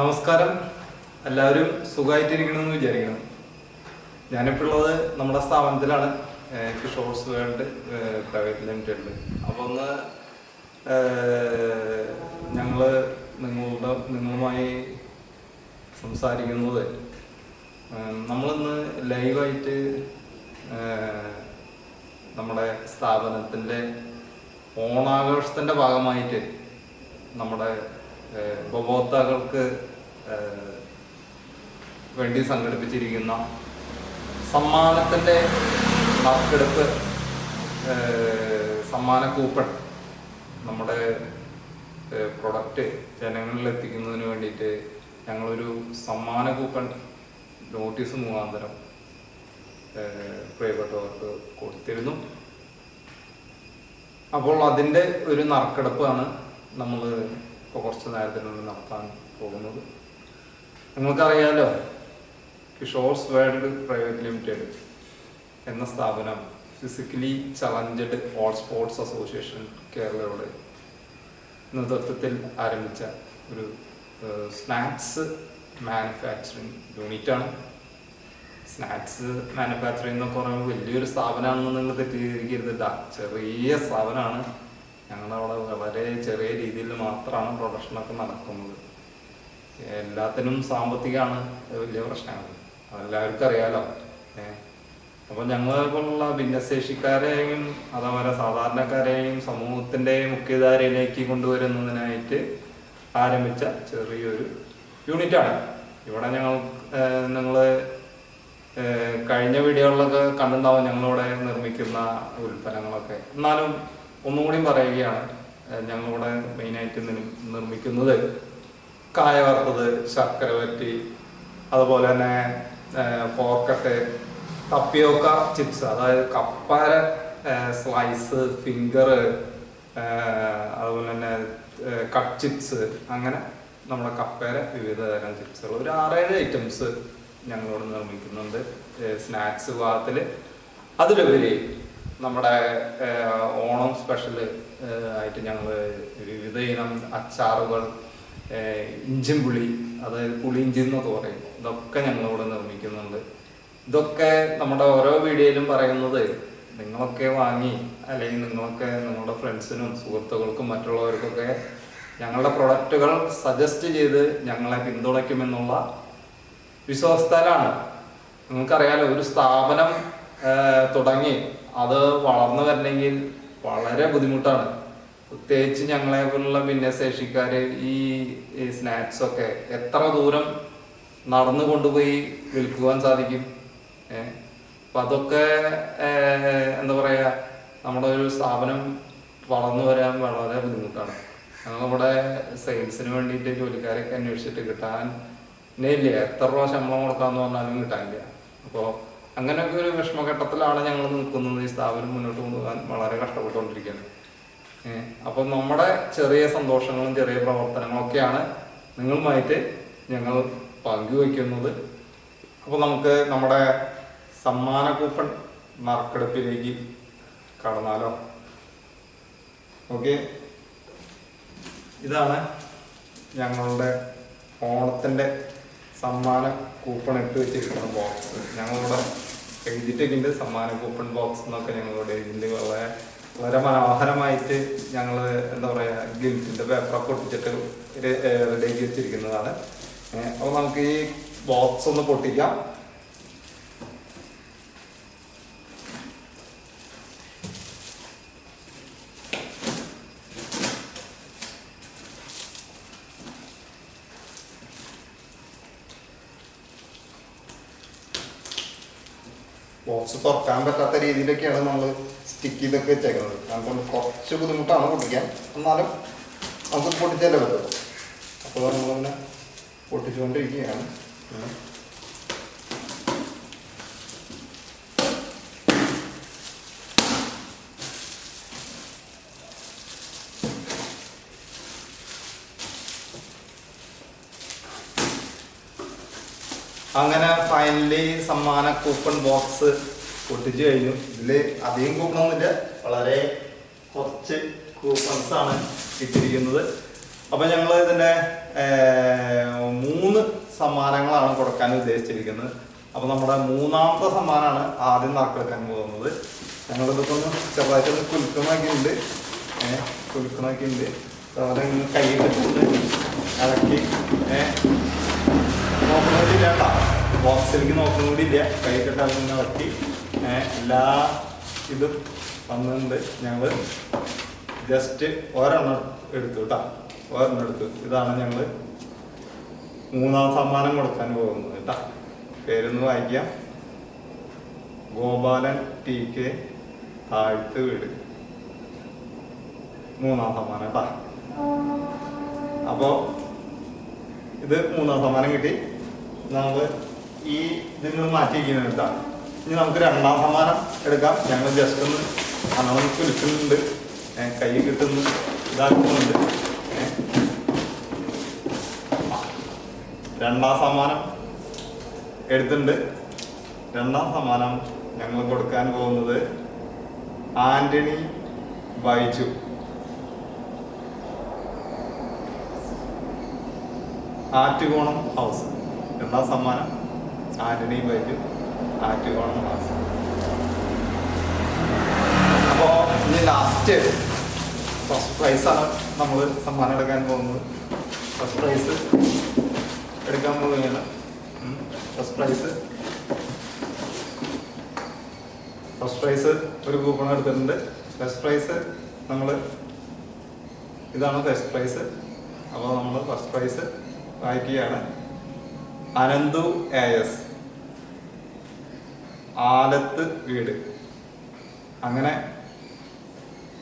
നമസ്കാരം. എല്ലാവരും സുഖമായിട്ടിരിക്കണമെന്ന് വിചാരിക്കണം. ഞാനിപ്പോൾ ഉള്ളത് നമ്മുടെ സ്ഥാപനത്തിലാണ്. എനിക്ക് കിഷോർസ് വേൾഡ് പ്രൈവറ്റ് ലിമിറ്റഡിൽ അപ്പോൾ ഒന്ന് ഞങ്ങൾ നിങ്ങളുടെ നിങ്ങളുമായി സംസാരിക്കുന്നത് നമ്മളിന്ന് ലൈവായിട്ട് നമ്മുടെ സ്ഥാപനത്തിന്റെ ഓണാഘോഷത്തിന്റെ ഭാഗമായിട്ട് നമ്മുടെ ഉപഭോക്താക്കൾക്ക് വേണ്ടി സംഘടിപ്പിച്ചിരിക്കുന്ന സമ്മാനത്തിന്റെ നറുക്കെടുപ്പ് സമ്മാന കൂപ്പൺ നമ്മുടെ പ്രൊഡക്റ്റ് ജനങ്ങളിൽ എത്തിക്കുന്നതിന് വേണ്ടിയിട്ട് ഞങ്ങളൊരു സമ്മാന കൂപ്പൺ നോട്ടീസ് മുഖാന്തരം പ്രിയപ്പെട്ടവർക്ക് കൊടുത്തിരുന്നു. അപ്പോൾ അതിന്റെ ഒരു നറുക്കെടുപ്പാണ് നമ്മൾ ഇപ്പോൾ കുറച്ച് നേരത്തിനുള്ളിൽ നടത്താൻ പോകുന്നത്. നിങ്ങൾക്കറിയാലോ കിഷോർസ് വേൾഡ് പ്രൈവറ്റ് ലിമിറ്റഡ് എന്ന സ്ഥാപനം physically challenged all sports association കേരളയുടെ നേതൃത്വത്തിൽ ആരംഭിച്ച ഒരു സ്നാക്സ് മാനുഫാക്ചറിങ് യൂണിറ്റാണ് സ്നാക്സ് മാനുഫാക്ചറിങ് എന്നൊക്കെ പറയുമ്പോൾ വലിയൊരു സ്ഥാപനമാണെന്ന് നിങ്ങൾ തെറ്റിദ്ധരിക്കരുത് ചെറിയ സ്ഥാപനമാണ്. ഞങ്ങളവിടെ വളരെ ചെറിയ രീതിയിൽ മാത്രമാണ് പ്രൊഡക്ഷനൊക്കെ നടക്കുന്നത് എല്ലാത്തിനും സാമ്പത്തികമാണ് വലിയ പ്രശ്നങ്ങൾ. അതെല്ലാവർക്കും അറിയാലോ. ഏഹ് അപ്പോൾ ഞങ്ങളെ പോലുള്ള ഭിന്നശേഷിക്കാരെയും അതേപോലെ സാധാരണക്കാരെയും സമൂഹത്തിന്റെ മുഖ്യധാരയിലേക്ക് കൊണ്ടുവരുന്നതിനായിട്ട് ആരംഭിച്ച ചെറിയൊരു യൂണിറ്റാണ്. ഇവിടെ ഞങ്ങൾ നിങ്ങൾ കഴിഞ്ഞ വീഡിയോകളിലൊക്കെ കണ്ടിട്ടുണ്ടാവും ഞങ്ങളിവിടെ നിർമ്മിക്കുന്ന ഉൽപ്പന്നങ്ങളൊക്കെ. എന്നാലും ഒന്നും കൂടിയും പറയുകയാണ് ഞങ്ങളിവിടെ മെയിനായിട്ട് നിർ- നിർമ്മിക്കുന്നത് കായ വറുത്തത് ശർക്കര വറ്റി അതുപോലെ തന്നെ ഫോർക്കട്ട് തപ്പിയോക്ക ചിപ്സ് അതായത് കപ്പാര സ്ലൈസ് ഫിംഗർ അതുപോലെ തന്നെ കട്ട് ചിപ്സ് അങ്ങനെ നമ്മുടെ കപ്പേര വിവിധ തരം ചിപ്സുകൾ ഒരു ആറേഴ് ഐറ്റംസ് ഞങ്ങളിവിടെ നിർമ്മിക്കുന്നുണ്ട്. സ്നാക്സ് വിഭാഗത്തിൽ അതിലുപരി നമ്മുടെ ഓണം സ്പെഷ്യൽ ആയിട്ട് ഞങ്ങൾ വിവിധ ഇനം അച്ചാറുകൾ ഇഞ്ചിൻ പുളി അതായത് പുളിയിഞ്ചി എന്നൊക്കെ പറയും. ഇതൊക്കെ ഞങ്ങളിവിടെ നിർമ്മിക്കുന്നുണ്ട്. ഇതൊക്കെ നമ്മുടെ ഓരോ വീഡിയോയിലും പറയുന്നത് നിങ്ങളൊക്കെ വാങ്ങി അല്ലെങ്കിൽ നിങ്ങളൊക്കെ നിങ്ങളുടെ ഫ്രണ്ട്സിനും സുഹൃത്തുക്കൾക്കും മറ്റുള്ളവർക്കൊക്കെ ഞങ്ങളുടെ പ്രൊഡക്റ്റുകൾ സജസ്റ്റ് ചെയ്ത് ഞങ്ങളെ പിന്തുണയ്ക്കുമെന്നുള്ള വിശ്വാസത്താലാണ്. നിങ്ങൾക്കറിയാലോ ഒരു സ്ഥാപനം തുടങ്ങി അത് വളർന്നു വരണമെങ്കിൽ വളരെ ബുദ്ധിമുട്ടാണ്. പ്രത്യേകിച്ച് ഞങ്ങളെ പോലുള്ള ഭിന്നശേഷിക്കാര് ഈ സ്നാക്സ് ഒക്കെ എത്ര ദൂരം നടന്നു കൊണ്ടുപോയി വിൽക്കുവാൻ സാധിക്കും? അപ്പം അതൊക്കെ എന്താ പറയുക നമ്മുടെ ഒരു സ്ഥാപനം വളർന്നു വരാൻ വളരെ ബുദ്ധിമുട്ടാണ്. ഞങ്ങളിവിടെ സെയിൽസിന് വേണ്ടിയിട്ട് ജോലിക്കാരെയൊക്കെ അന്വേഷിച്ചിട്ട് കിട്ടാൻ ഇല്ല. എത്ര രൂപ ശമ്പളം കൊടുക്കാന്ന് പറഞ്ഞാലും കിട്ടാനില്ല. അപ്പോൾ അങ്ങനെയൊക്കെ ഒരു വിഷമഘട്ടത്തിലാണ് ഞങ്ങൾ നിൽക്കുന്നത്. ഈ സ്ഥാപനം മുന്നോട്ട് കൊണ്ടുപോകാൻ വളരെ കഷ്ടപ്പെട്ടുകൊണ്ടിരിക്കുന്നത് അപ്പം നമ്മുടെ ചെറിയ സന്തോഷങ്ങളും ചെറിയ പ്രവർത്തനങ്ങളൊക്കെയാണ് നിങ്ങളുമായിട്ട് ഞങ്ങൾ പങ്കുവയ്ക്കുന്നത്. അപ്പോൾ നമുക്ക് നമ്മുടെ സമ്മാന കൂപ്പൺ നറുക്കെടുപ്പിലേക്ക് കടന്നാലോ? ഓക്കെ. ഇതാണ് ഞങ്ങളുടെ ഓണത്തിന്റെ സമ്മാന കൂപ്പൺ ഇട്ട് വെച്ചിരിക്കുന്ന ബോക്സ് ഞങ്ങളിവിടെ എഴുതിയിട്ടുണ്ട് സമ്മാന കൂപ്പൺ ബോക്സ് എന്നൊക്കെ ഞങ്ങളിവിടെ എഴുതിയിട്ടുണ്ട്. വളരെ വളരെ മനോഹരമായിട്ട് ഞങ്ങൾ എന്താ പറയുക ഗിൽറ്റിന്റെ പേപ്പറൊക്കെ ഒട്ടിച്ചിട്ട് റെഡിയാക്കി വെച്ചിരിക്കുന്നതാണ്. അപ്പോൾ നമുക്ക് ഈ ബോക്സ് ഒന്ന് പൊട്ടിക്കാം. ബോക്സ് തുറക്കാൻ പറ്റാത്ത രീതിയിലൊക്കെയാണ് നമ്മൾ സ്റ്റിക്ക് ചെയ്തൊക്കെ വെച്ചേക്കുന്നത്. കാരണം കുറച്ച് ബുദ്ധിമുട്ടാണ് പൊട്ടിക്കാൻ. എന്നാലും നമുക്ക് പൊട്ടിച്ചാലേ പറ്റുള്ളൂ അപ്പോൾ നമ്മളിങ്ങനെ പൊട്ടിച്ചുകൊണ്ടിരിക്കുകയാണ്. അങ്ങനെ ഫൈനലി സമ്മാന കൂപ്പൺ ബോക്സ് പൊട്ടിച്ചു കഴിഞ്ഞു. ഇതിൽ അധികം കൂപ്പണൊന്നുമില്ല വളരെ കുറച്ച് കൂപ്പൺസ് ആണ് ഇട്ടിരിക്കുന്നത് അപ്പൊ ഞങ്ങൾ ഇതിന്റെ മൂന്ന് സമ്മാനങ്ങളാണ് കൊടുക്കാൻ ഉദ്ദേശിച്ചിരിക്കുന്നത്. അപ്പൊ നമ്മുടെ മൂന്നാമത്തെ സമ്മാനമാണ് ആദ്യം നറുക്കെടുക്കാൻ പോകുന്നത്. ഞങ്ങളിതിപ്പോ ഒന്ന് ചെറുതായിട്ടൊന്ന് കുലുക്കണമൊക്കെ ഉണ്ട് ഏഹ് കുലുക്കണമൊക്കെ ഉണ്ട് അതുപോലെ ഇങ്ങനെ കൈ കെട്ടുന്നത് ഇളക്കി ഏഹ് നോക്കുന്നതില്ല കേട്ടോ ബോക്സിലേക്ക് നോക്കുന്ന കൂടി ഇല്ല കൈ പറ്റി എല്ലാ ഇതും വന്നിട്ടുണ്ട് ഞങ്ങൾ ജസ്റ്റ് ഒരെണ്ണം എടുത്തു കേട്ടോ. ഒരെണ്ണം എടുത്തു. ഇതാണ് ഞങ്ങൾ മൂന്നാം സമ്മാനം കൊടുക്കാൻ പോകുന്നത് കേട്ടോ. പേരൊന്ന് വായിക്കാം. ഗോപാലൻ ടി കെ താഴ്ത്ത് വീട് മൂന്നാം സമ്മാനം കേട്ടാ. അപ്പോ ഇത് മൂന്നാം സമ്മാനം കിട്ടി. നമ്മൾ ഈ ഇതിൽ മാറ്റി ഇങ്ങനെ എടുക്കാം ഇനി നമുക്ക് രണ്ടാം സമ്മാനം എടുക്കാം. ഞങ്ങൾ ജസ്റ്റ് ഒന്ന് അന്നണം കുലുക്കുന്നുണ്ട് കൈ കിട്ടുന്നു. ഇതാക്കുന്നുണ്ട്. രണ്ടാം സമ്മാനം എടുത്തിട്ടുണ്ട്. രണ്ടാം സമ്മാനം ഞങ്ങൾ കൊടുക്കാൻ പോകുന്നത് ആന്റണി ബൈജു. ആറ്റുകോണം ഹൗസ്. രണ്ടാം സമ്മാനം ആന്റണി വൈറ്റും ആറ്റുകോണം ക്ലാസ് അപ്പോ ഇനി ലാസ്റ്റ് ഫസ്റ്റ് പ്രൈസാണ് നമ്മൾ സമ്മാനം എടുക്കാൻ പോകുന്നത്. ഫസ്റ്റ് പ്രൈസ് എടുക്കാൻ പോവുകയാണ്. ഫസ്റ്റ് പ്രൈസ് ഫസ്റ്റ് പ്രൈസ് ഒരു കൂപ്പൺ എടുത്തിട്ടുണ്ട്. ഫസ്റ്റ് പ്രൈസ് നമ്മൾ ഇതാണ് ഫസ്റ്റ് പ്രൈസ് അപ്പോൾ നമ്മൾ ഫസ്റ്റ് പ്രൈസ് വായിക്കുകയാണ് അനന്തു എ എസ് ആലത്ത് വീട്. അങ്ങനെ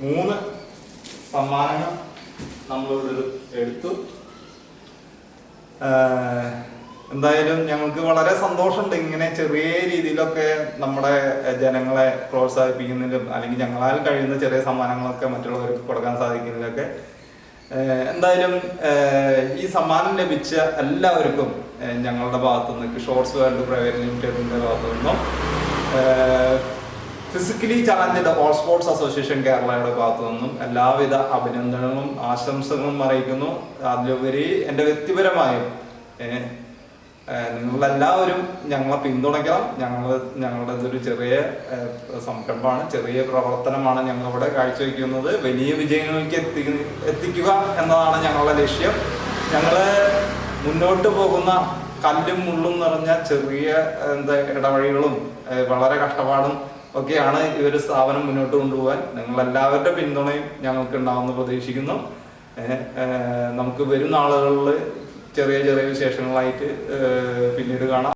മൂന്ന് സമ്മാനങ്ങൾ നമ്മളിവിടെ എടുത്തു. എന്തായാലും ഞങ്ങൾക്ക് വളരെ സന്തോഷമുണ്ട് ഇങ്ങനെ ചെറിയ രീതിയിലൊക്കെ നമ്മുടെ ജനങ്ങളെ പ്രോത്സാഹിപ്പിക്കുന്നതിലും അല്ലെങ്കിൽ ഞങ്ങളാൽ കഴിയുന്ന ചെറിയ സമ്മാനങ്ങളൊക്കെ മറ്റുള്ളവർക്ക് കൊടുക്കാൻ സാധിക്കുന്നതിലൊക്കെ. എന്തായാലും ഈ സമ്മാനം ലഭിച്ച എല്ലാവർക്കും ഞങ്ങളുടെ ഭാഗത്തു നിന്ന് കിഷോർസ് വേൾഡ് പ്രൈവറ്റ് ലിമിറ്റഡിന്റെ ഭാഗത്തു നിന്നും physically challenged all sports association കേരളയുടെ ഭാഗത്തു നിന്നും എല്ലാവിധ അഭിനന്ദനങ്ങളും ആശംസകളും അറിയിക്കുന്നു. അതിലുപരി എന്റെ വ്യക്തിപരമായും നിങ്ങളെല്ലാവരും ഞങ്ങളെ പിന്തുണയ്ക്കണം. ഞങ്ങൾ ഞങ്ങളുടെ ഇതൊരു ചെറിയ സംരംഭമാണ് ചെറിയ പ്രവർത്തനമാണ് ഞങ്ങളിവിടെ കാഴ്ചവെക്കുന്നത്. വലിയ വിജയങ്ങളിലേക്ക് എത്തി എത്തിക്കുക എന്നതാണ് ഞങ്ങളുടെ ലക്ഷ്യം. ഞങ്ങൾ മുന്നോട്ട് പോകുന്ന കല്ലും മുള്ളും നിറഞ്ഞ ചെറിയ എന്താ ഇടവഴികളും വളരെ കഷ്ടപ്പാടും ഒക്കെയാണ് ഈ ഒരു സ്ഥാപനം മുന്നോട്ട് കൊണ്ടുപോകാൻ. നിങ്ങൾ എല്ലാവരുടെ പിന്തുണയും ഞങ്ങൾക്ക് ഉണ്ടാവുമെന്ന് പ്രതീക്ഷിക്കുന്നു. നമുക്ക് വരും നാളുകളിൽ ചെറിയ ചെറിയ വിശേഷങ്ങളായിട്ട് പിന്നീട് കാണാം.